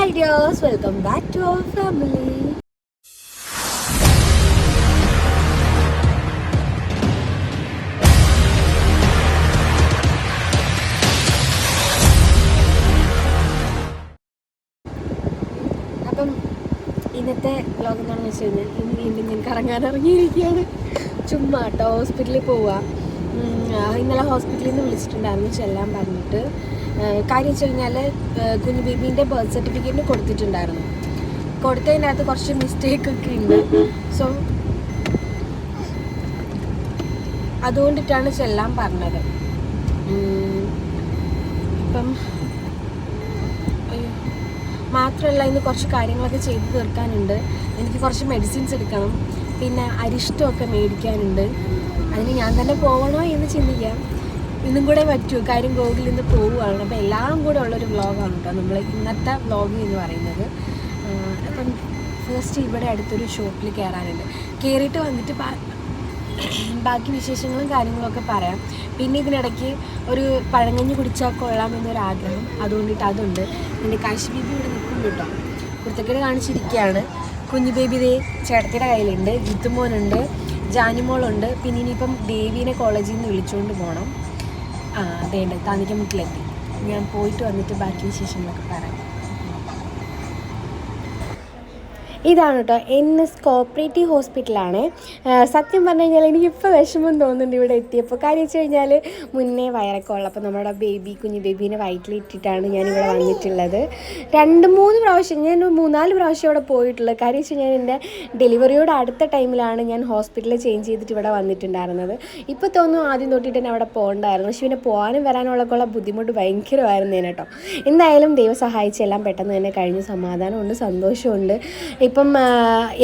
Hi dears welcome back to our family അപ്പം ഇന്നത്തെ vlog എന്താണെന്ന് വെച്ച് കഴിഞ്ഞാൽ ഇന്ന് വീണ്ടും ഞാൻ കറങ്ങാൻ ഇറങ്ങിയിരിക്കുകയാണ്. ചുമ്മാ കേട്ടോ ഹോസ്പിറ്റലിൽ പോവുക ഇന്നലെ ഹോസ്പിറ്റലിൽ നിന്ന് വിളിച്ചിട്ടുണ്ടായിരുന്നു ചെല്ലാൻ പറഞ്ഞിട്ട്. കാര്യം വെച്ച് കഴിഞ്ഞാൽ കുഞ്ഞു ബേബീന്റെ ബർത്ത് സർട്ടിഫിക്കറ്റിന് കൊടുത്തിട്ടുണ്ടായിരുന്നു. കൊടുത്തതിനകത്ത് കുറച്ച് മിസ്റ്റേക്ക് ഒക്കെ ഉണ്ട്. സോ അതുകൊണ്ടിട്ടാണ് ചെല്ലാൻ പറഞ്ഞത്. ഇപ്പം മാത്രമല്ല ഇന്ന് കുറച്ച് കാര്യങ്ങളൊക്കെ ചെയ്തു തീർക്കാനുണ്ട്. എനിക്ക് കുറച്ച് മെഡിസിൻസ് എടുക്കണം. പിന്നെ അരിഷ്ടമൊക്കെ മേടിക്കാനുണ്ട്. അതിന് ഞാൻ തന്നെ പോകണോ എന്ന് ചിന്തിക്കാം. ഇന്നും കൂടെ പറ്റൂ. കാര്യം ഗോകുലിൽ നിന്ന് പോവുകയാണ്. അപ്പോൾ എല്ലാം കൂടെ ഉള്ളൊരു വ്ളോഗാണ് കേട്ടോ നമ്മൾ ഇന്നത്തെ വ്ളോഗ് എന്ന് പറയുന്നത്. അപ്പം ഫസ്റ്റ് ഇവിടെ അടുത്തൊരു ഷോപ്പിൽ കയറാനുണ്ട് കയറിയിട്ട് വന്നിട്ട് ബാക്കി വിശേഷങ്ങളും കാര്യങ്ങളൊക്കെ പറയാം. പിന്നെ ഇതിനിടയ്ക്ക് ഒരു പഴങ്ങഞ്ഞ് കുടിച്ചാൽ കൊള്ളാമെന്നൊരു ആഗ്രഹം അതുകൊണ്ടിട്ട് അതുണ്ട്. എന്റെ കാശി ബേബി ഇവിടെ നിൽക്കും കേട്ടോ കുർത്തക്കേട് കാണിച്ചിരിക്കുകയാണ്. കുഞ്ഞു ബേബി ദേ ചേട്ടത്തിയുടെ കയ്യിലുണ്ട്. ജിത്തുമോനുണ്ട് ജാനിമോളുണ്ട്. പിന്നെ ഇനിയിപ്പം ദേവീനെ കോളേജിൽ നിന്ന് വിളിച്ചുകൊണ്ട് പോകണം അതേണ്ട താന്നിക്കമുട്ടിലെത്തി ഞാൻ പോയിട്ട് വന്നിട്ട് ബാക്കി വിശേഷങ്ങളൊക്കെ പറയാം. ഇതാണ് കേട്ടോ എൻ എസ് കോപ്പറേറ്റീവ് ഹോസ്പിറ്റലാണ് സത്യം പറഞ്ഞു കഴിഞ്ഞാൽ എനിക്കിപ്പോൾ വിഷമം തോന്നുന്നുണ്ട് ഇവിടെ എത്തിയപ്പോൾ കാര്യം വെച്ച് കഴിഞ്ഞാൽ മുന്നേ വയറൊക്കെ ഉള്ളപ്പോൾ നമ്മുടെ ബേബി കുഞ്ഞു ബേബീനെ വയറ്റിലിട്ടിട്ടാണ് ഞാനിവിടെ വന്നിട്ടുള്ളത്. രണ്ട് മൂന്ന് പ്രാവശ്യം ഞാൻ മൂന്നാൽ പ്രാവശ്യം ഇവിടെ പോയിട്ടുള്ളത്. കാര്യം വെച്ച് കഴിഞ്ഞാൽ എന്റെ ഡെലിവറിയോട് അടുത്ത ടൈമിലാണ് ഞാൻ ഹോസ്പിറ്റലിൽ ചേഞ്ച് ചെയ്തിട്ട് ഇവിടെ വന്നിട്ടുണ്ടായിരുന്നത്. ഇപ്പോൾ തോന്നുന്നു ആദ്യം തൊട്ടിട്ട് തന്നെ അവിടെ പോകണ്ടായിരുന്നു. പക്ഷേ പിന്നെ പോകാനും വരാനുള്ളക്കുള്ള ബുദ്ധിമുട്ട് ഭയങ്കരമായിരുന്നു കേട്ടോ. എന്തായാലും ദൈവം സഹായിച്ചെല്ലാം പെട്ടെന്ന് തന്നെ കഴിഞ്ഞ്. സമാധാനമുണ്ട് സന്തോഷമുണ്ട്. ഇപ്പം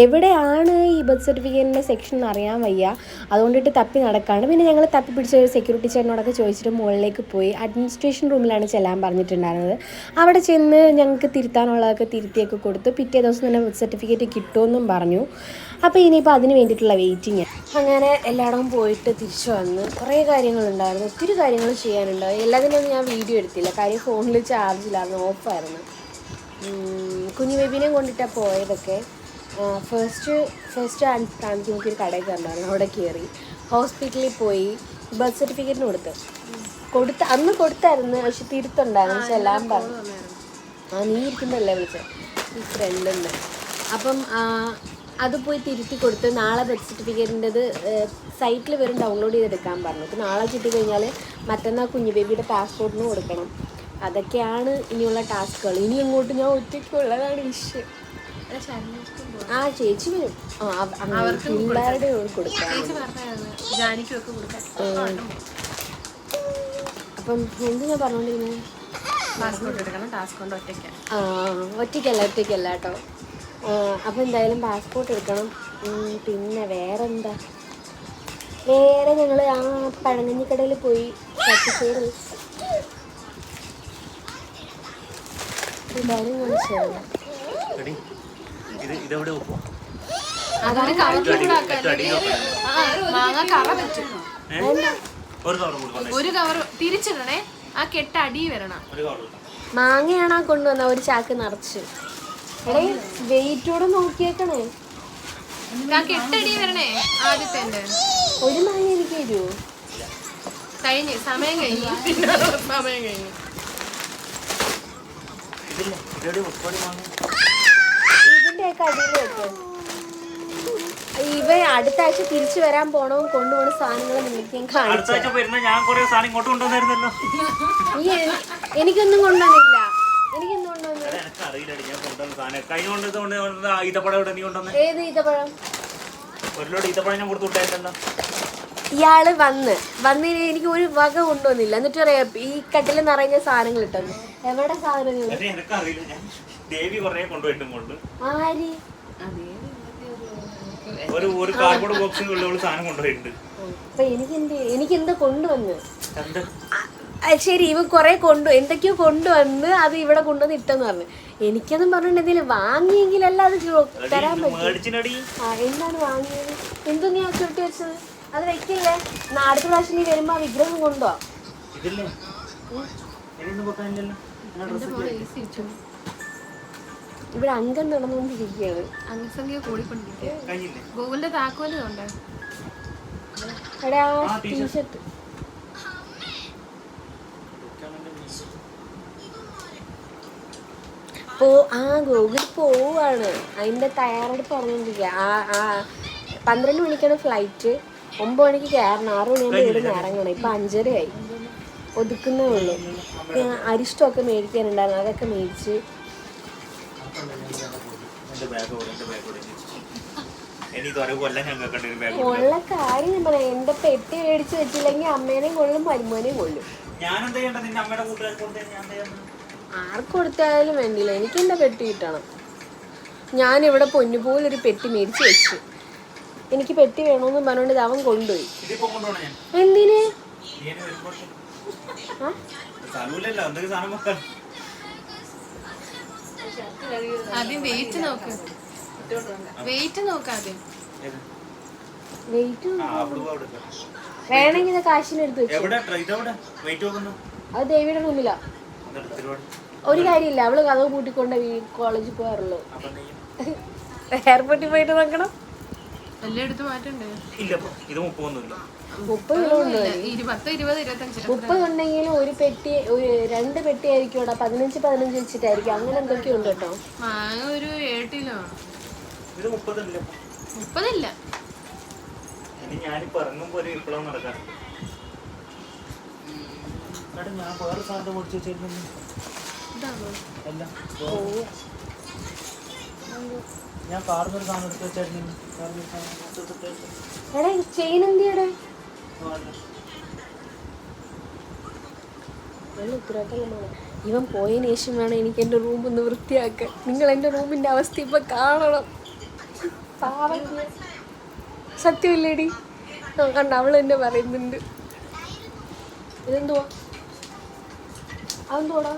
എവിടെയാണ് ഈ ബർത്ത് സർട്ടിഫിക്കറ്റിന്റെ സെക്ഷൻ എന്ന് അറിയാൻ വയ്യ. അതുകൊണ്ടിട്ട് തപ്പി നടക്കാണ്. പിന്നെ ഞങ്ങൾ തപ്പി പിടിച്ച ഒരു സെക്യൂരിറ്റി ചേട്ടനോടൊക്കെ ചോദിച്ചിട്ട് മുകളിലേക്ക് പോയി. അഡ്മിനിസ്ട്രേഷൻ റൂമിലാണ് ചെല്ലാൻ പറഞ്ഞിട്ടുണ്ടായിരുന്നത്. അവിടെ ചെന്ന് ഞങ്ങൾക്ക് തിരുത്താനുള്ളതൊക്കെ തിരുത്തിയൊക്കെ കൊടുത്തു. പിറ്റേ ദിവസം തന്നെ ബർത്ത് സർട്ടിഫിക്കറ്റ് കിട്ടുമെന്നും പറഞ്ഞു. അപ്പോൾ ഇനിയിപ്പോൾ അതിന് വേണ്ടിയിട്ടുള്ള വെയിറ്റിംഗ് അങ്ങനെ എല്ലായിടവും പോയിട്ട് തിരിച്ചു വന്ന് കുറേ കാര്യങ്ങളുണ്ടായിരുന്നു. ഒത്തിരി കാര്യങ്ങൾ ചെയ്യാനുണ്ടായി. എല്ലാത്തിനൊന്നും ഞാൻ വീഡിയോ എടുത്തില്ല. കാര്യം ഫോണിൽ ചാർജ് ഇല്ലായിരുന്നു. ഓഫായിരുന്നു കുഞ്ഞു ബേബിനെയും കൊണ്ടിട്ടാണ് പോയതൊക്കെ. ഫസ്റ്റ് ഫസ്റ്റ് കാണിച്ച് നോക്കിയൊരു കടയിൽ കയറണമായിരുന്നു അവിടെ കയറി. ഹോസ്പിറ്റലിൽ പോയി ബർത്ത് സർട്ടിഫിക്കറ്റിന് കൊടുത്ത്. കൊടുത്ത അന്ന് കൊടുത്തായിരുന്നു പക്ഷെ തിരുത്തുണ്ടായിരുന്നു പക്ഷെ എല്ലാം പറഞ്ഞു. ആ നീ ഇരിക്കുമ്പോഴല്ലേ വിളിച്ചത് ഈ ഫ്രണ്ടിന്ന് അപ്പം അത് പോയി തിരുത്തി കൊടുത്ത് നാളെ ബർത്ത് സർട്ടിഫിക്കറ്റിന്റെത് സൈറ്റിൽ വരും ഡൗൺലോഡ് ചെയ്തെടുക്കാൻ പറഞ്ഞു. അപ്പം നാളെ കിട്ടി കഴിഞ്ഞാൽ മറ്റന്നാൾ കുഞ്ഞു ബേബിയുടെ പാസ്പോർട്ടിന് കൊടുക്കണം. അതൊക്കെയാണ് ഇനിയുള്ള ടാസ്കുകൾ. ഇനി അങ്ങോട്ട് ഞാൻ ഒറ്റയ്ക്കുള്ളതാണ് വിഷയം. ആ ചേച്ചി വരും. പിള്ളേരുടെ കൊടുക്കാം. അപ്പം എന്ത് ഞാൻ പറഞ്ഞോണ്ടിരുന്നത് ആ ഒറ്റയ്ക്കല്ല ഒറ്റയ്ക്കല്ല കേട്ടോ. അപ്പം എന്തായാലും പാസ്പോർട്ട് എടുക്കണം. പിന്നെ വേറെന്താ? വേറെ ഞങ്ങൾ ആ പഴങ്ങഞ്ഞിക്കടയിൽ പോയി പച്ചച്ചോറ് എല്ലാവരും കാണിച്ചതല്ല എടി, ഇത് ഇതെവിടെ വെക്കും അതൊരു കവറിൽ കൂടെ ഏറ്റവും അടിയിൽ വെക്കണം. ആ, മാങ്ങ കറ വെച്ചു ഏ? ഒരു കവർ കൊടുക്കണം ഒരു കവർ തിരിച്ചിടണേ. ആ കെട്ട് അടി വരണം. ഒരു കവർ കൊടുക്കണം മാങ്ങയാണാ കൊണ്ടുവന്ന ഒരു ചാക്ക് നിറച്ച്? എടേ വെയിറ്റോടെ നോക്കിയേക്കണേ. ആ കെട്ടടി വരണേ ആദ്യത്തെ ഒരു മാങ്ങ എനിക്ക് തരുമോ കഴിഞ്ഞ് സമയം കഴിഞ്ഞു. സമയം കഴിഞ്ഞ്. ഇതിന്റെയൊക്കെ അടിയിൽ വെക്ക് ഇവ അടുത്ത ആഴ്ച തിരിച്ചു വരാൻ പോണോ? കൊണ്ടുപോണ സാധനങ്ങൾ നിങ്ങൾക്ക് ഞാൻ അടുത്ത കാണിച്ചു ഞാൻ കുറെ സാധനം ഇങ്ങോട്ട് കൊണ്ടുവന്നായിരുന്നല്ലോ. നീ എനിക്കൊന്നും കൊണ്ടുവന്നില്ല. എനിക്കൊന്നും ഏത് ഈത്തപ്പഴം? ഇയാൾ വന്ന്. വന്ന് എനിക്ക് ഒരു വക കൊണ്ടുവന്നില്ല. എന്നിട്ട് പറയാ ഈ കട്ടിൽ നിറഞ്ഞ സാധനങ്ങൾ ഇട്ടെന്ന് എവിടെ സാധനങ്ങൾ എനിക്കറിയില്ല. എനിക്ക് ഞാൻ ദേവി കുറെ കൊണ്ടുപോയിട്ടുണ്ട് ആര്? ഒരു ഒരു കാർഡ്ബോർഡ് ബോക്സ് ഉള്ള സാധനം കൊണ്ടുപോയിട്ടുണ്ട്. അപ്പൊ എനിക്കെന്ത് എനിക്കെന്താ എനിക്ക് എന്താ? ആ, ശരി ഇവ കുറെ കൊണ്ടു എന്തൊക്കെയോ കൊണ്ടുവന്ന് അത് ഇവിടെ കൊണ്ടുവന്ന് ഇട്ടെന്ന് പറഞ്ഞു. എനിക്കൊന്നും പറഞ്ഞിട്ട് എന്തെങ്കിലും വാങ്ങിയെങ്കിലല്ല അത് തരാൻ പറ്റും. എന്താണ് വാങ്ങിയത്? എന്തോ നീ ചുരുട്ടി വെച്ചത്? അത് വെക്കില്ലേ? അടുത്ത പ്രാവശ്യം നീ വരുമ്പോ ആ വിഗ്രഹം കൊണ്ടുപോവാ ഇവിടെ അംഗം നടന്നുകൊണ്ടിരിക്കുകയാണ്. അംഗസംഖ്യ കൂടിക്കൊണ്ടിരിക്കുക കഴിഞ്ഞില്ലേ? ഗൂഗിളിന്റെ താക്കോൽ ഉണ്ട് എടാ ആ, t-shirt. ടീഷർട്ട് പോ ആ ഗൂഗിൾ പോവാണ്. അതിന്റെ തയ്യാറെടുപ്പ് പറഞ്ഞോണ്ടിരിക്കുക ആ ആ പന്ത്രണ്ട് മണിക്കാണ് ഫ്ലൈറ്റ് ഒമ്പത് മണിക്ക് കയറണം. ആറ് മണിയാകുമ്പോൾ ഇവിടെ നിന്ന് ഇറങ്ങണം. ഇപ്പൊ അഞ്ചരയായി. ഒതുക്കുന്നേ ഉള്ളൂ. ഞാൻ അരിഷ്ടമൊക്കെ മേടിക്കാനുണ്ടായിരുന്നു അതൊക്കെ മേടിച്ച്. ഉള്ള കാര്യം ഞാൻ പറയാം. എന്റെ പെട്ടി മേടിച്ച് വെച്ചില്ലെങ്കിൽ അമ്മേനെയും കൊള്ളും മരുമോനെയും കൊള്ളും. ആർക്ക് കൊടുത്താലും വേണ്ടില്ല എനിക്ക് എന്റെ പെട്ടി കിട്ടണം. ഞാൻ ഇവിടെ പൊന്നുപോലൊരു പെട്ടി മേടിച്ച് വെച്ചു. എനിക്ക് പെട്ടി വേണമെന്ന് പറഞ്ഞുകൊണ്ട് അവൻ കൊണ്ടുപോയി. എന്തിന്? ആദ്യം വെയിറ്റ് നോക്ക്. വെയിറ്റ് നോക്ക് ആദ്യം. വേണമെങ്കിൽ കാശിനെടുത്ത് അത് ദേവിയുടെ റൂമിലാ. ഒരു കാര്യമില്ല അവൾ കഥ കൂട്ടിക്കൊണ്ട് കോളേജിൽ പോകാറുള്ളൂ. എയർപോർട്ടിൽ പോയിട്ട് നോക്കണം. ഇല്ല ഇത് മുപ്പൊന്നുമില്ല മുപ്പത് കിലോ ഉണ്ട് മുപ്പത് ഉണ്ടെങ്കിൽ ഒരു പെട്ടി ഒരു രണ്ട് പെട്ടി ആയിരിക്കും ഇവിടെ. പതിനഞ്ച് പതിനഞ്ച് വെച്ചിട്ടായിരിക്കും. അങ്ങനെ എന്തൊക്കെയോ ഉണ്ട് കേട്ടോ. മാങ്ങ ഒരു ഏട്ടിലോ ഇത് മുപ്പതില്ല? മുപ്പതില്ല. ഇനി ഞാനിപ്പോ ഇറങ്ങുമ്പോ ഒരു വിപ്ലവം നടക്കാൻ ഞാൻ വേറെ സാധനം മേടിച്ച് വെച്ചിരുന്നു. അല്ല ഞാൻ കാറിന് ഒരു സാധനം എടുത്ത് വെച്ചായിരുന്നു. കാറിന് ഒരു സാധനം എടുത്ത് വെച്ചിട്ട് എടാ ചെയിൻ എന്തിയുടെ. ഇവൻ പോയതിന് ശേഷം വേണം എനിക്ക് എന്റെ റൂം ഒന്ന് വൃത്തിയാക്കാൻ. നിങ്ങൾ എന്റെ റൂമിന്റെ അവസ്ഥ ഇപ്പൊ കാണണം. പാവം. സത്യമില്ലേടി? കണ്ട അവൾ എന്നെ പറയുന്നുണ്ട്. ഇതെന്തുവാ? അതെന്തോടാ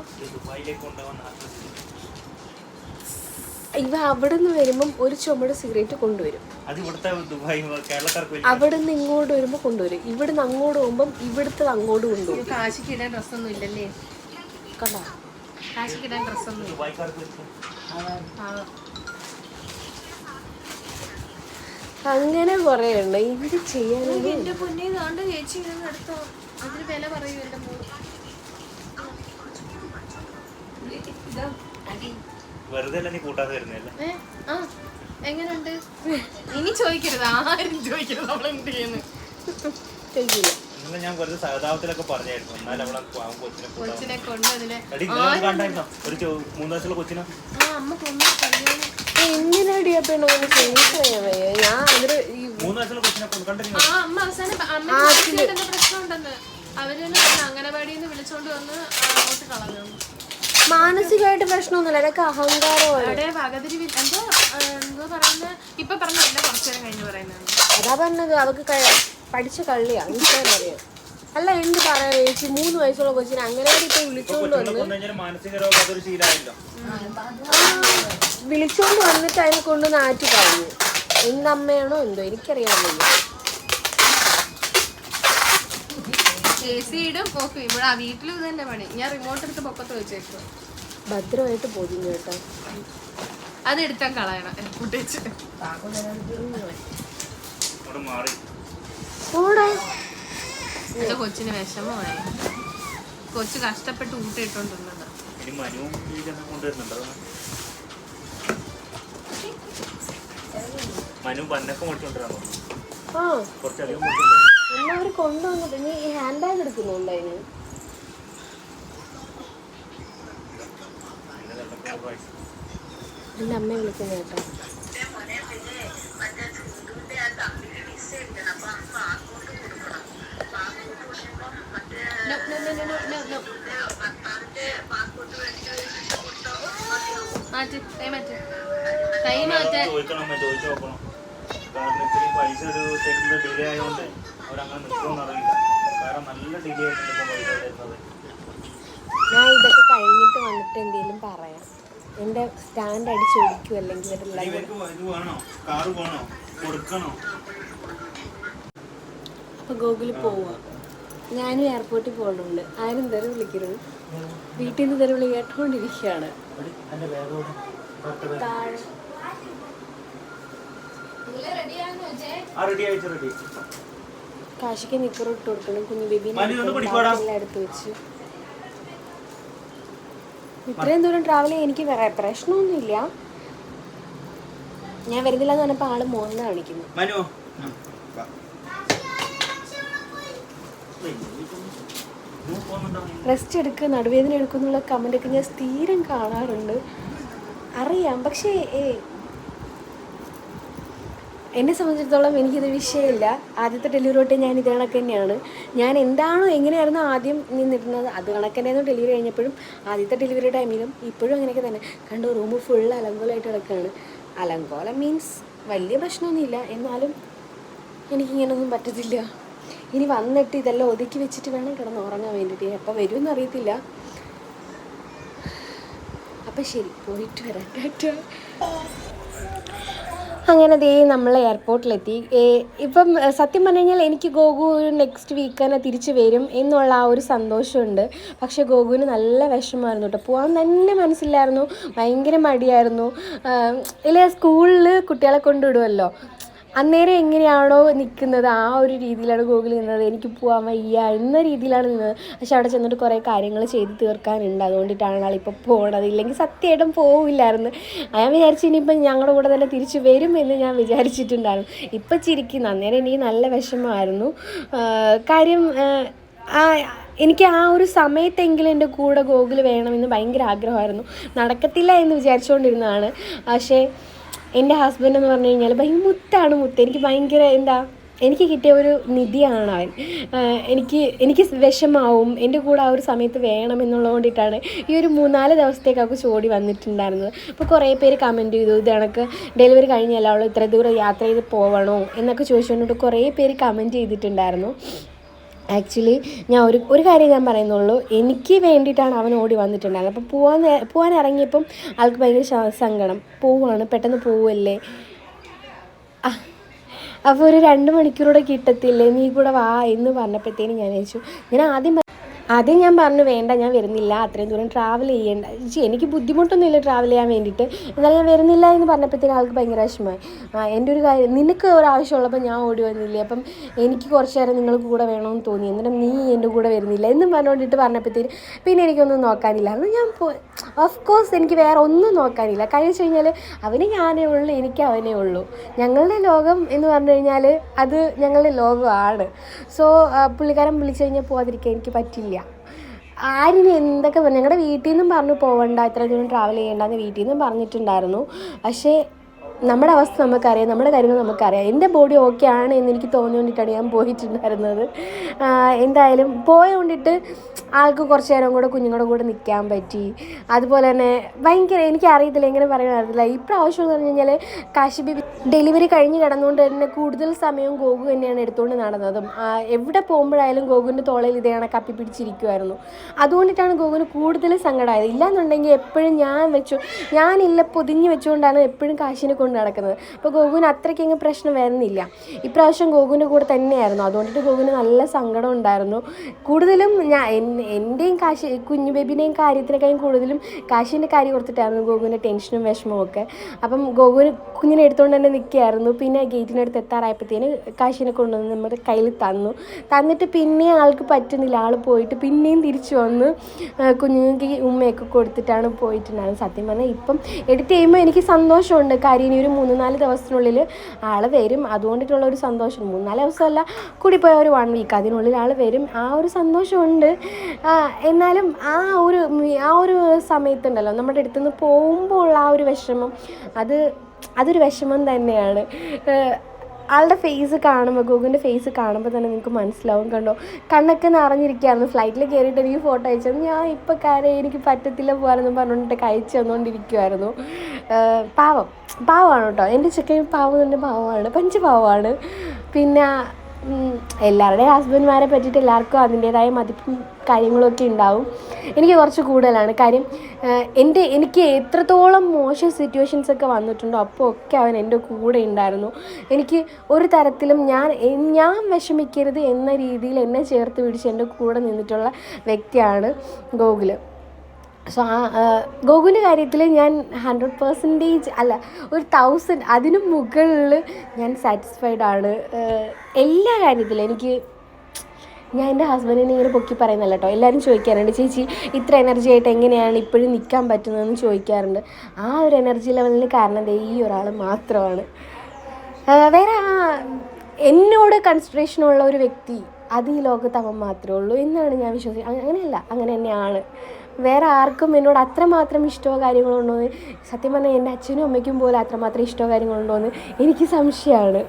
ഇവ അവിടെ നിന്ന് വരുമ്പം ഒരു ചുമട് സിഗരറ്റ് കൊണ്ടുവരും. അവിടെ നിന്ന് ഇങ്ങോട്ട് വരുമ്പോൾ കൊണ്ടുവരും. ഇവിടുന്ന് അങ്ങോട്ട് പോകുമ്പം ഇവിടുത്തെ അങ്ങോട്ട് കൊണ്ടുപോകും കാശിക്ക് ഇടാൻ ഡ്രസ്സൊന്നും ഇല്ലല്ലേ? കണ്ടോ? കാശിക്ക് ഇടാൻ ഡ്രസ്സൊന്നും ഇല്ല. ദുബായ്ക്കാർക്ക് വലിയ ആ. അങ്ങനെ കുറേ ഉണ്ട് എന്ത് ചെയ്യാനാണ് എന്റെ പൊന്നെ കാണ്ട് ചേച്ചി എടുത്തോ അതിന് വില പറയൂ എന്റെ മോൾ. വെറുതെ അല്ല നീ കൂട്ടാതെ വരുന്നല്ലേ എങ്ങനെയുണ്ട് ഇനി ചോദിക്കരുത് ആരും ചോദിക്കരുത് നമ്മൾ എന്ത് ചെയ്യുന്നു? ചെയ്യില്ല ഇന്നലെ ഞാൻ വെറുതെ സഹതാപത്തിലൊക്കെ പറഞ്ഞായിരുന്നു. എന്നാൽ അവളെ പാവം കൊച്ചിനെ കൊച്ചിനെ കൊണ്ട് അതിനെ എടി ഒരു മൂന്ന് വയസ്സുള്ള കൊച്ചിനെ? എന്തിനാടി അപ്പൊ എന്നൊന്ന് ഞാൻ ഈ മൂന്ന് വയസ്സുള്ള കൊച്ചിനെ കൊണ്ട് കണ്ടിരുന്നു? ആ അമ്മ അവസാനം അമ്മ പ്രശ്നം ഉണ്ടെന്ന് അവർ അംഗനവാടിയിൽ നിന്ന് വിളിച്ചോണ്ട് വന്ന് അങ്ങോട്ട് കളഞ്ഞു. മാനസികമായിട്ട് പ്രശ്നമൊന്നുമില്ല. അതൊക്കെ അഹങ്കാരമാണ്. എന്തോ ആ, എന്തോ പറയുന്ന? ഇപ്പൊ പറഞ്ഞ എന്നെ കുറച്ചു നേരം കഴിഞ്ഞ് പറയുന്നത് അതാ പറഞ്ഞത്. അവക്ക് പഠിച്ച കള്ളിയാ. അറിയാം. അല്ല എന്ത് പറയാ? ചേച്ചി മൂന്ന് വയസ്സുള്ള കൊച്ചിനെ അങ്ങനെ ഇപ്പൊ വിളിച്ചോണ്ട് വന്ന് വിളിച്ചോണ്ട് വന്നിട്ട് അതിനെ കൊണ്ട് നാറ്റി കളഞ്ഞു. എന്തമ്മയാണോ എന്തോ? എനിക്കറിയാൻ വയ്യ. എ സി ഇടും ഓക്കെ ഇവിടെ ആ വീട്ടിലും ഇത് തന്നെ പണി. ഞാൻ റിമോട്ട് എടുത്ത് പൊക്കത്ത് വെച്ചേക്കും ഭദ്രമായിട്ട് പൊതിഞ്ഞു കേട്ടോ. അത് എടുത്താൽ കളയണം. എന്നെ കൂട്ടിച്ച് എന്റെ കൊച്ചിന് വിഷമമായി. കൊച്ചു കഷ്ടപ്പെട്ട് ഊട്ടിയിട്ടുണ്ടെന്നത് മനു പന്നൊക്കെ ആ. കുറച്ചധികം എന്നാ അവർ കൊണ്ടുവന്നിട്ട് നീ ഹാൻഡ് ബാഗ് എടുക്കുന്നുണ്ടോ അതിന്? എന്റെ അമ്മ വിളിക്കുന്ന കേട്ടോ. മാറ്റി കൈ മാറ്റി. കൈ മാറ്റാൻ പൈസ ഒരു ഡിലേ ആയതുകൊണ്ട് അവരങ്ങനെ നിൽക്കുമെന്ന് അറിയില്ല. കാരണം നല്ല ഡിലേ ആയിട്ടുണ്ട് ഇപ്പം പൈസ തരുന്നത് ഞാൻ ഇതൊക്കെ കഴിഞ്ഞിട്ട് വന്നിട്ട് എന്തെങ്കിലും പറയാം. എന്റെ സ്റ്റാൻഡ് അടിച്ച് ഒഴിക്കും അല്ലെങ്കിൽ അപ്പൊ കൂടെ ഇവർക്ക് ഇത് വേണോ? കാറ് വേണോ? കൊടുക്കണോ? അപ്പോൾ ഗൂഗിളിൽ പോവുക ഞാനും എയർപോർട്ടിൽ പോകുന്നുണ്ട് ആരും തെറി വിളിക്കരുത്. വീട്ടിൽ നിന്ന് തെറി വിളി കേട്ടുകൊണ്ടിരിക്കുകയാണ് താഴെ. റെഡി കാശിക്ക് നിക്കർ ഇട്ട് കൊടുക്കണം. കുഞ്ഞു ബേബി മനു, ഇതൊന്ന് പിടിക്കോടാ. എടുത്ത് വെച്ച്. ഇത്രയും ദൂരം ട്രാവൽ ചെയ്യാൻ എനിക്ക് വേറെ പ്രശ്നമൊന്നുമില്ല. ഞാൻ വരുന്നില്ല എന്ന് പറഞ്ഞപ്പോൾ ആൾ മോഹന കാണിക്കുന്നു റെസ്റ്റ് എടുക്കുക നടുവേദന എടുക്കുന്നുള്ള കമന്റൊക്കെ ഞാൻ സ്ഥിരം കാണാറുണ്ട്. അറിയാം. പക്ഷേ എന്നെ സംബന്ധിച്ചിടത്തോളം എനിക്കിത് വിഷയമില്ല. ആദ്യത്തെ ഡെലിവറി തൊട്ട് ഞാൻ ഇത് കണക്ക് തന്നെയാണ്. ഞാൻ എന്താണോ എങ്ങനെയായിരുന്നു ആദ്യം നിന്നിരുന്നത് അത് കണക്ക് തന്നെയായിരുന്നു ഡെലിവറി കഴിഞ്ഞപ്പോഴും ആദ്യത്തെ ഡെലിവറി ടൈമിലും ഇപ്പോഴും അങ്ങനെയൊക്കെ തന്നെ. കണ്ടു റൂം ഫുൾ അലങ്കോലമായിട്ട് കിടക്കുകയാണ്. അലങ്കോലം മീൻസ് വലിയ പ്രശ്നമൊന്നുമില്ല. എന്നാലും എനിക്കിങ്ങനൊന്നും പറ്റത്തില്ല. ഇനി വന്നിട്ട് ഇതെല്ലാം ഒതുക്കി വെച്ചിട്ട് വേണം കിടന്ന് ഉറങ്ങാൻ വേണ്ടിയിട്ട്. എപ്പോൾ വരുമെന്ന് അറിയത്തില്ല. അപ്പം ശരി പോയിട്ട് വരാം. ടാറ്റ. അങ്ങനെ ദേ നമ്മൾ എയർപോർട്ടിലെത്തി ഇപ്പം സത്യം പറഞ്ഞു കഴിഞ്ഞാൽ എനിക്ക് ഗോകു നെക്സ്റ്റ് വീക്ക് തന്നെ തിരിച്ച് വരും എന്നുള്ള ആ ഒരു സന്തോഷമുണ്ട്. പക്ഷേ ഗോകുവിന് നല്ല വിഷമമായിരുന്നു കേട്ടോ. പോകാൻ തന്നെ മനസ്സിലായിരുന്നു ഭയങ്കര മടിയായിരുന്നു. ഇല്ല സ്കൂളിൽ കുട്ടികളെ കൊണ്ടുവിടുമല്ലോ അന്നേരം എങ്ങനെയാണോ നിൽക്കുന്നത് ആ ഒരു രീതിയിലാണ് ഗൂഗിൾ നിന്നത്. എനിക്ക് പോകാൻ വയ്യ എന്ന രീതിയിലാണ് നിന്നത്. പക്ഷെ അവിടെ ചെന്നിട്ട് കുറേ കാര്യങ്ങൾ ചെയ്ത് തീർക്കാനുണ്ട്. അതുകൊണ്ടിട്ടാണ് ആളിപ്പോൾ പോകണത് ഇല്ലെങ്കിൽ സത്യമായിട്ടും പോവില്ലായിരുന്നു. ഞാൻ വിചാരിച്ചു ഇനിയിപ്പം ഞങ്ങളുടെ കൂടെ തന്നെ തിരിച്ചു വരും എന്ന് ഞാൻ വിചാരിച്ചിട്ടുണ്ടായിരുന്നു. ഇപ്പം ചിരിക്കുന്നു. അന്നേരം എനിക്ക് നല്ല വിഷമമായിരുന്നു. കാര്യം എനിക്ക് ആ ഒരു സമയത്തെങ്കിലും എന്റെ കൂടെ ഗോകുൽ വേണമെന്ന് ഭയങ്കര ആഗ്രഹമായിരുന്നു. നടക്കത്തില്ല എന്ന് വിചാരിച്ചുകൊണ്ടിരുന്നതാണ്. പക്ഷേ എന്റെ ഹസ്ബൻഡ് എന്ന് പറഞ്ഞു കഴിഞ്ഞാൽ ഭയങ്കര മുത്താണ് മുത്ത്. എനിക്ക് ഭയങ്കര എന്താ എനിക്ക് കിട്ടിയ ഒരു നിധിയാണ് അവൻ. എനിക്ക് എനിക്ക് വിഷമാവും. എന്റെ കൂടെ ആ ഒരു സമയത്ത് വേണം എന്നുള്ളത് കൊണ്ടിട്ടാണ് ഈ ഒരു മൂന്നാൽ ദിവസത്തേക്കൊക്കെ ചോടി വന്നിട്ടുണ്ടായിരുന്നത്. അപ്പോൾ കുറേ പേര് കമന്റ് ചെയ്തു ഇത് കണക്ക് ഡെലിവറി കഴിഞ്ഞല്ല? അവൾ ഇത്ര ദൂരം യാത്ര ചെയ്ത് പോവണോ? എന്നൊക്കെ ചോദിച്ചുകൊണ്ടിട്ട് കുറേ പേര് കമന്റ് ചെയ്തിട്ടുണ്ടായിരുന്നു. ആക്ച്വലി ഞാൻ ഒരു ഒരു കാര്യം ഞാൻ പറയുന്നുള്ളൂ. എനിക്ക് വേണ്ടിയിട്ടാണ് അവൻ ഓടി വന്നിട്ടുണ്ടായിരുന്നത്. അപ്പോൾ പോകാൻ പോവാൻ ഇറങ്ങിയപ്പം ആൾക്ക് ഭയങ്കര സങ്കടം. പോവാണ് പെട്ടെന്ന് പോവല്ലേ? അപ്പോൾ ഒരു രണ്ട് മണിക്കൂറൂടെ കിട്ടത്തില്ലേ? നീ കൂടെ വാ എന്ന് പറഞ്ഞപ്പോഴത്തേനും ഞാൻ ചോദിച്ചു ഞാൻ ആദ്യം ആദ്യം ഞാൻ പറഞ്ഞു വേണ്ട ഞാൻ വരുന്നില്ല. അത്രയും ദൂരം ട്രാവൽ ചെയ്യേണ്ട. ചേച്ചി എനിക്ക് ബുദ്ധിമുട്ടൊന്നുമില്ല ട്രാവൽ ചെയ്യാൻ വേണ്ടിയിട്ട്. എന്നാൽ ഞാൻ വരുന്നില്ല എന്ന് പറഞ്ഞപ്പോഴത്തേക്കും ആൾക്ക് ഭയങ്കര വിഷമമായി. എന്റെ ഒരു കാര്യം നിനക്ക് ഒരാവശ്യമുള്ളപ്പോൾ ഞാൻ ഓടി വന്നില്ലേ? അപ്പം എനിക്ക് കുറച്ച് നേരം നിങ്ങൾ കൂടെ വേണമെന്ന് തോന്നി. എന്നിട്ട് നീ എന്റെ കൂടെ വരുന്നില്ല എന്നും പറഞ്ഞുകൊണ്ടിട്ട് പറഞ്ഞപ്പോഴത്തേക്കും പിന്നെ എനിക്കൊന്നും നോക്കാനില്ല. അന്ന് ഞാൻ പോ ഓഫ് കോഴ്സ് എനിക്ക് വേറെ ഒന്നും നോക്കാനില്ല. കാര്യം കഴിഞ്ഞാൽ അവന് ഞാനേ ഉള്ളൂ എനിക്ക് അവനേ ഉള്ളൂ. ഞങ്ങളുടെ ലോകം എന്ന് പറഞ്ഞു കഴിഞ്ഞാൽ അത് ഞങ്ങളുടെ ലോകമാണ്. സോ പുള്ളിക്കാരൻ വിളിച്ചു കഴിഞ്ഞാൽ പോകാതിരിക്കാൻ എനിക്ക് പറ്റില്ല. ആരിന് എന്തൊക്കെ പറഞ്ഞു ഞങ്ങളുടെ വീട്ടിൽ നിന്നും പറഞ്ഞു പോകണ്ട ഇത്ര ദൂരം ട്രാവൽ ചെയ്യേണ്ടെന്ന് വീട്ടിൽ നിന്നും പറഞ്ഞിട്ടുണ്ടായിരുന്നു. പക്ഷേ നമ്മുടെ അവസ്ഥ നമുക്കറിയാം നമ്മുടെ കാര്യങ്ങൾ നമുക്കറിയാം. എന്റെ ബോഡി ഓക്കെ ആണ് എന്ന് എനിക്ക് തോന്നിക്കൊണ്ടിട്ടാണ് ഞാൻ പോയിട്ടുണ്ടായിരുന്നത്. എന്തായാലും പോയ കൊണ്ടിട്ട് ആൾക്ക് കുറച്ച് നേരം കൂടെ കുഞ്ഞുങ്ങളുടെ കൂടെ നിൽക്കാൻ പറ്റി. അതുപോലെ തന്നെ ഭയങ്കര എനിക്കറിയത്തില്ല എങ്ങനെ പറയാൻ അറിയത്തില്ല. ഇപ്രാവശ്യം എന്ന് പറഞ്ഞു കഴിഞ്ഞാൽ കാശിബി ഡെലിവറി കഴിഞ്ഞ് കിടന്നുകൊണ്ട് തന്നെ കൂടുതൽ സമയവും ഗോകു തന്നെയാണ് എടുത്തുകൊണ്ട് നടന്നതും. എവിടെ പോകുമ്പോഴായാലും ഗോകുവിന്റെ തോളയിൽ ഇതേ കണക്ക് കപ്പി പിടിച്ചിരിക്കുമായിരുന്നു അതുകൊണ്ടിട്ടാണ് ഗോകുവിന് കൂടുതൽ സങ്കടമായത് ഇല്ലാന്നുണ്ടെങ്കിൽ എപ്പോഴും ഞാൻ വെച്ചു ഞാനില്ല പൊതിഞ്ഞ് വെച്ചുകൊണ്ടാണ് എപ്പോഴും കാശിനെ കൊണ്ട് നടക്കുന്നത്. അപ്പോൾ ഗോകുവിന് അത്രയ്ക്കങ്ങ് പ്രശ്നം വരുന്നില്ല. ഇപ്രാവശ്യം ഗോകുവിന്റെ കൂടെ തന്നെയായിരുന്നു. അതുകൊണ്ടിട്ട് ഗോകുവിന് നല്ല സങ്കടം ഉണ്ടായിരുന്നു. കൂടുതലും ഞാൻ എൻ- എന്റെയും കാശി കുഞ്ഞു ബേബിന്റെയും കാര്യത്തിനേക്കാളും കൂടുതലും കാശിന്റെ കാര്യം കൊടുത്തിട്ടായിരുന്നു ഗോകുവിന്റെ ടെൻഷനും വിഷമവും ഒക്കെ. അപ്പം ഗോകുവിന് കുഞ്ഞിനെ എടുത്തുകൊണ്ട് തന്നെ നിൽക്കുകയായിരുന്നു. പിന്നെ ഗേറ്റിനടുത്ത് എത്താറായപ്പോഴത്തേന് കാശിനെ കൊണ്ടുവന്ന് നമ്മുടെ കയ്യിൽ തന്നു. തന്നിട്ട് പിന്നെ ആൾക്ക് പറ്റുന്നില്ല. ആൾ പോയിട്ട് പിന്നെയും തിരിച്ചു വന്ന് കുഞ്ഞുങ്ങൾക്ക് ഉമ്മയൊക്കെ കൊടുത്തിട്ടാണ് പോയിട്ടുണ്ടായിരുന്നത്. സത്യം പറഞ്ഞാൽ ഇപ്പം എഡിറ്റ് ചെയ്യുമ്പോൾ എനിക്ക് സന്തോഷമുണ്ട്. കാര്യം ഇനി ഒരു മൂന്ന് നാല് ദിവസത്തിനുള്ളിൽ ആൾ വരും. അതുകൊണ്ടിട്ടുള്ള ഒരു സന്തോഷം. മൂന്ന് നാല് ദിവസമല്ല കൂടിപ്പോയ ഒരു വൺ വീക്ക് അതിനുള്ളിൽ ആൾ വരും. ആ ഒരു സന്തോഷമുണ്ട്. എന്നാലും ആ ഒരു ആ ഒരു സമയത്തുണ്ടല്ലോ നമ്മുടെ അടുത്തുനിന്ന് പോകുമ്പോൾ ഉള്ള ആ ഒരു വിഷമം അത് അതൊരു വിഷമം തന്നെയാണ്. ആളുടെ ഫേസ് കാണുമ്പോൾ ഗൂഗിന്റെ ഫേസ് കാണുമ്പോൾ തന്നെ നിങ്ങൾക്ക് മനസ്സിലാവും കണ്ടോ? കണ്ണൊക്കെ നിറഞ്ഞിരിക്കുകയായിരുന്നു. ഫ്ലൈറ്റിൽ കയറിയിട്ട് എനിക്ക് ഫോട്ടോ അയച്ചത് ഞാൻ ഇപ്പോൾ കാര്യം എനിക്ക് പറ്റത്തില്ല പോകാനെന്ന് പറഞ്ഞിട്ട് അയച്ചു തന്നുകൊണ്ടിരിക്കുമായിരുന്നു പാവം. പാവമാണ് കേട്ടോ. എന്റെ ചെക്കൻ പാവം തന്നെ പാവമാണ്. പഞ്ച് പാവമാണ്. പിന്നെ എല്ലാവരുടെയും ഹസ്ബൻഡ്മാരെ പറ്റിയിട്ട് എല്ലാവർക്കും അതിന്റേതായ മതിപ്പും കാര്യങ്ങളൊക്കെ ഉണ്ടാവും. എനിക്ക് കുറച്ച് കൂടുതലാണ്. കാര്യം എന്റെ എനിക്ക് എത്രത്തോളം മോശം സിറ്റുവേഷൻസ് ഒക്കെ വന്നിട്ടുണ്ടോ അപ്പോൾ ഒക്കെ അവൻ എന്റെ കൂടെ ഉണ്ടായിരുന്നു. എനിക്ക് ഒരു തരത്തിലും ഞാൻ ഞാൻ വിഷമിക്കരുത് എന്ന രീതിയിൽ എന്നെ ചേർത്ത് പിടിച്ച് എന്റെ കൂടെ നിന്നിട്ടുള്ള വ്യക്തിയാണ് ഗോകുൽ. സോ ആ ഗോകുലിന്റെ കാര്യത്തിൽ ഞാൻ ഹൺഡ്രഡ് പെർസെന്റേജ് അല്ല ഒരു തൗസൻഡ് അതിന് മുകളിൽ ഞാൻ സാറ്റിസ്ഫൈഡ് ആണ്. എല്ലാ കാര്യത്തിലും എനിക്ക് ഞാൻ എന്റെ ഹസ്ബൻഡിനെ ഇങ്ങനെ പൊക്കി പറയുന്നല്ല കേട്ടോ എല്ലാവരും ചോദിക്കാറുണ്ട് ചേച്ചി ഇത്ര എനർജി ആയിട്ട് എങ്ങനെയാണ് ഇപ്പോഴും നിൽക്കാൻ പറ്റുന്നതെന്ന് ചോദിക്കാറുണ്ട്. ആ ഒരു എനർജി ലെവലിന് കാരണം ദേ ഈ ഒരാൾ മാത്രമാണ്. വേറെ ആ എന്നോട് കൺസിഡറേഷനുള്ള ഒരു വ്യക്തി അത് ഈ ലോകത്ത് അവൻ മാത്രമേ ഉള്ളൂ എന്നാണ് ഞാൻ വിശ്വസിക്കുന്നത്. അങ്ങനെയല്ല അങ്ങനെ തന്നെയാണ്. വേറെ ആർക്കും എന്നോട് അത്രമാത്രം ഇഷ്ടമോ കാര്യങ്ങളോ ഉണ്ടോ എന്ന് സത്യം പറഞ്ഞാൽ എന്റെ അച്ഛനും അമ്മയ്ക്കും പോലും അത്രമാത്രം ഇഷ്ടമോ കാര്യങ്ങളുണ്ടോ എന്ന് എനിക്ക് സംശയമാണ്.